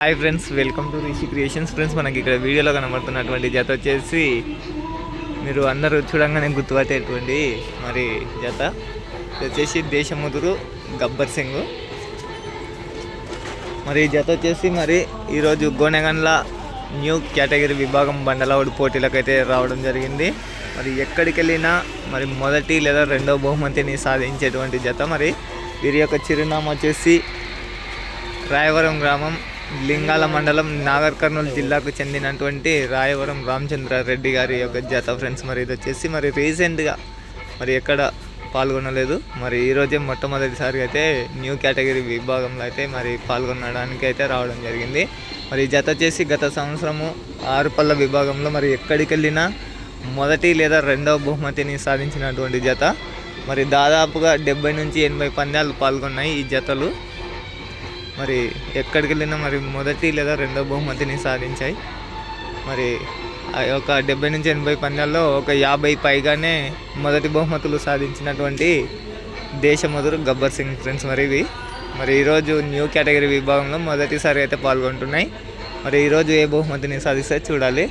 Hi friends welcome to Rishi creations friends మనకి ఇక్కడ వీడియోలో కనబడుతున్నటువంటి జత వచ్చేసి మీరు అందరూ చూడంగానే గుర్తుపట్టేటువంటి మరి జత. వచ్చేసి దేశముదురు గబ్బర్ సింగ్. మరి జత వచ్చేసి మరి ఈరోజు గోనెగన్ల న్యూ కేటగిరీ విభాగం బండలవాడు పోటీలకు అయితే రావడం జరిగింది. మరి ఎక్కడికి వెళ్ళినా మరి మొదటి లేదా రెండో బహుమతిని సాధించేటువంటి జత. మరి వీరి యొక్క చిరునామా వచ్చేసి రాయవరం గ్రామం లింగాల మండలం నాగర్ కర్నూలు జిల్లాకు చెందినటువంటి రాయవరం రామచంద్రారెడ్డి గారి యొక్క జత ఫ్రెండ్స్ మరి ఇది వచ్చేసి మరి రీసెంట్గా మరి ఎక్కడ పాల్గొనలేదు. మరి ఈరోజే మొట్టమొదటిసారిగా అయితే న్యూ కేటగిరీ విభాగంలో అయితే మరి పాల్గొనడానికి అయితే రావడం జరిగింది. మరి జత వచ్చేసి గత సంవత్సరము ఆరు పళ్ళ విభాగంలో మరి ఎక్కడికి వెళ్ళినా మొదటి లేదా రెండవ బహుమతిని సాధించినటువంటి జత. మరి దాదాపుగా డెబ్బై నుంచి ఎనభై పందాలు పాల్గొన్నాయి ఈ జతలు. మరి ఎక్కడికి వెళ్ళినా మరి మొదటి లేదా రెండో బహుమతిని సాధించాయి. మరి ఒక డెబ్బై నుంచి ఎనభై పందాల్లో ఒక యాభై పైగానే మొదటి బహుమతులు సాధించినటువంటి దేశమధురు గబ్బర్ సింగ్ ఫ్రెండ్స్ మరి ఇవి. మరి ఈరోజు న్యూ కేటగిరీ విభాగంలో మొదటిసారి అయితే పాల్గొంటున్నాయి. మరి ఈరోజు ఏ బహుమతిని సాధిస్తే చూడాలి.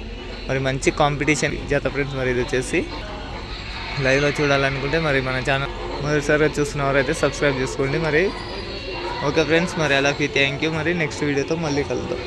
మరి మంచి కాంపిటీషన్ జత ఫ్రెండ్స్ మరి ఇది వచ్చేసి. లైవ్లో చూడాలనుకుంటే మరి మన ఛానల్ మొదటిసారిగా చూస్తున్నవారైతే సబ్స్క్రైబ్ చేసుకోండి. మరి ఓకే ఫ్రెండ్స్ మరి అలాగే థ్యాంక్ యూ. మరి నెక్స్ట్ వీడియోతో మళ్ళీ కలుద్దాం.